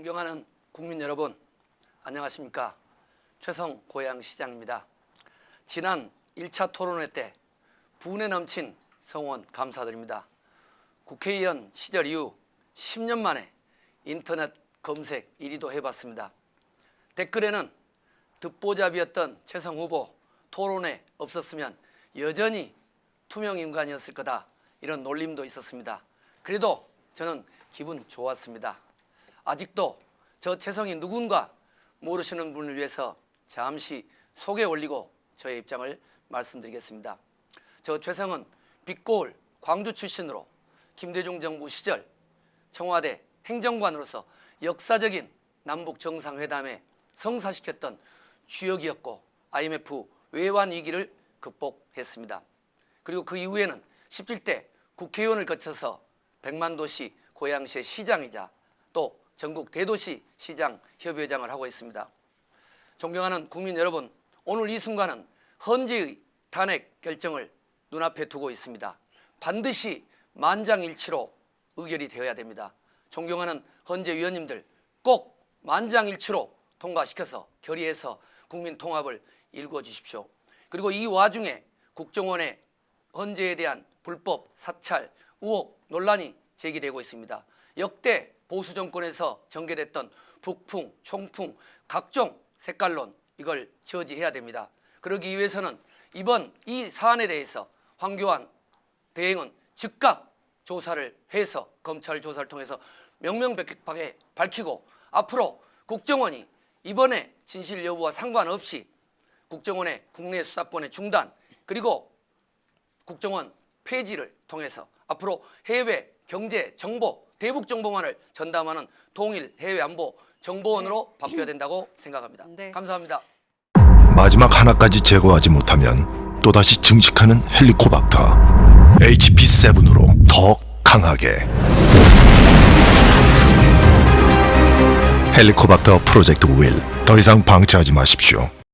존경하는 국민 여러분, 안녕하십니까? 최성 고양시장입니다. 지난 1차 토론회 때 분에 넘친 성원 감사드립니다. 국회의원 시절 이후 10년 만에 인터넷 검색 1위도 해봤습니다. 댓글에는 듣보잡이었던 최성 후보 토론회 없었으면 여전히 투명 인간이었을 거다 이런 놀림도 있었습니다. 그래도 저는 기분 좋았습니다. 아직도 저 최성이 누군가 모르시는 분을 위해서 잠시 소개 올리고 저의 입장을 말씀드리겠습니다. 저 최성은 빛고을 광주 출신으로 김대중 정부 시절 청와대 행정관으로서 역사적인 남북 정상회담에 성사시켰던 주역이었고 IMF 외환 위기를 극복했습니다. 그리고 그 이후에는 17대 국회의원을 거쳐서 백만도시 고양시의 시장이자 또 전국 대도시 시장 협의회장을 하고 있습니다. 존경하는 국민 여러분, 오늘 이 순간은 헌재의 탄핵 결정을 눈앞에 두고 있습니다. 반드시 만장일치로 의결이 되어야 됩니다. 존경하는 헌재 위원님들 꼭 만장일치로 통과시켜서 결의해서 국민 통합을 일궈 주십시오. 그리고 이 와중에 국정원의 헌재에 대한 불법 사찰 의혹 논란이 제기되고 있습니다. 역대 보수 정권에서 전개됐던 북풍, 총풍, 각종 색깔론 이걸 저지해야 됩니다. 그러기 위해서는 이번 이 사안에 대해서 황교안 대행은 즉각 조사를 해서 검찰 조사를 통해서 명명백백하게 밝히고 앞으로 국정원이 이번에 진실 여부와 상관없이 국정원의 국내 수사권의 중단 그리고 국정원 폐지를 통해서 앞으로 해외 경제 정보 대북 정보만을 전담하는 통일 해외 안보 정보원으로 바뀌어야 된다고 생각합니다. 네. 감사합니다. 마지막 하나까지 제거하지 못하면 또다시 증식하는 헬리코박터 HP7으로 더 강하게 헬리코박터 프로젝트 윌 더 이상 방치하지 마십시오